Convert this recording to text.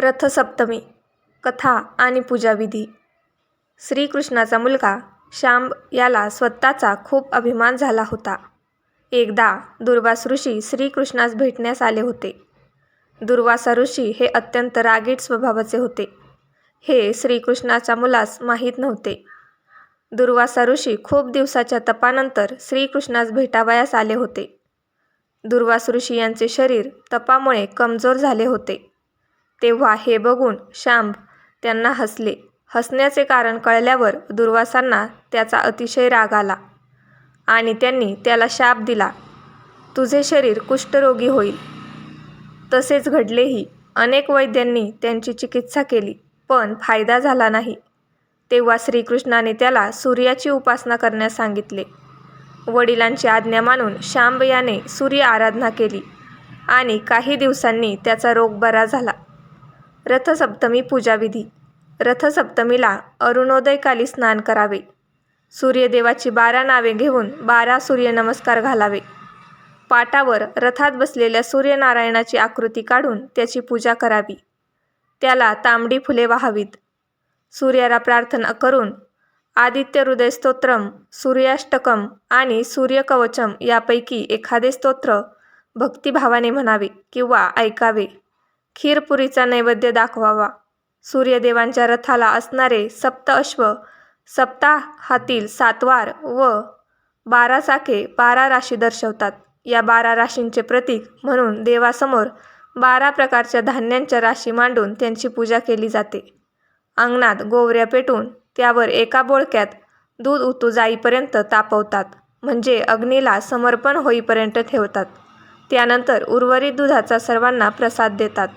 रथसप्तमी कथा आणि पूजाविधी श्रीकृष्णाचा मुलगा शांब याला स्वतःचा खूप अभिमान झाला होता. एकदा दुर्वास ऋषी श्रीकृष्णास भेटण्यास आले होते. दुर्वासा ऋषी हे अत्यंत रागीट स्वभावाचे होते. हे श्रीकृष्णाच्या मुलास माहीत नव्हते. दुर्वासा ऋषी खूप दिवसाच्या तपानंतर श्रीकृष्णास भेटावयास आले होते. दुर्वास ऋषी यांचे शरीर तपामुळे कमजोर झाले होते. तेव्हा हे बघून शांब त्यांना हसले. हसण्याचे कारण कळल्यावर दुर्वासांना त्याचा अतिशय राग आला आणि त्यांनी त्याला शाप दिला, तुझे शरीर कुष्ठरोगी होईल. तसेच घडलेही. अनेक वैद्यांनी त्यांची चिकित्सा केली, पण फायदा झाला नाही. तेव्हा श्रीकृष्णाने त्याला सूर्याची उपासना करण्यास सांगितले. वडिलांची आज्ञा मानून शांब याने सूर्य आराधना केली आणि काही दिवसांनी त्याचा रोग बरा झाला. रथसप्तमी पूजाविधी रथसप्तमीला अरुणोदयकाली स्नान करावे. सूर्यदेवाची बारा नावे घेऊन बारा सूर्यनमस्कार घालावे. पाटावर रथात बसलेल्या सूर्यनारायणाची आकृती काढून त्याची पूजा करावी. त्याला तांबडी फुले वाहावीत. सूर्याला प्रार्थना करून आदित्य हृदय स्तोत्रम, सूर्याष्टकम आणि सूर्यकवचम यापैकी एखादे स्तोत्र भक्तिभावाने म्हणावे किंवा ऐकावे. खीरपुरीचा नैवेद्य दाखवावा. सूर्यदेवांच्या रथाला असणारे सप्त अश्व, सप्ताहातील सातवार व बारा चाके बारा राशी दर्शवतात. या बारा राशींचे प्रतीक म्हणून देवासमोर बारा प्रकारच्या धान्यांच्या राशी मांडून त्यांची पूजा केली जाते. अंगणात गोवऱ्या पेटून त्यावर एका बोळक्यात दूध उतू जाईपर्यंत तापवतात, म्हणजे अग्नीला समर्पण होईपर्यंत ठेवतात. त्यानंतर उर्वरित दुधाचा सर्वांना प्रसाद देतात.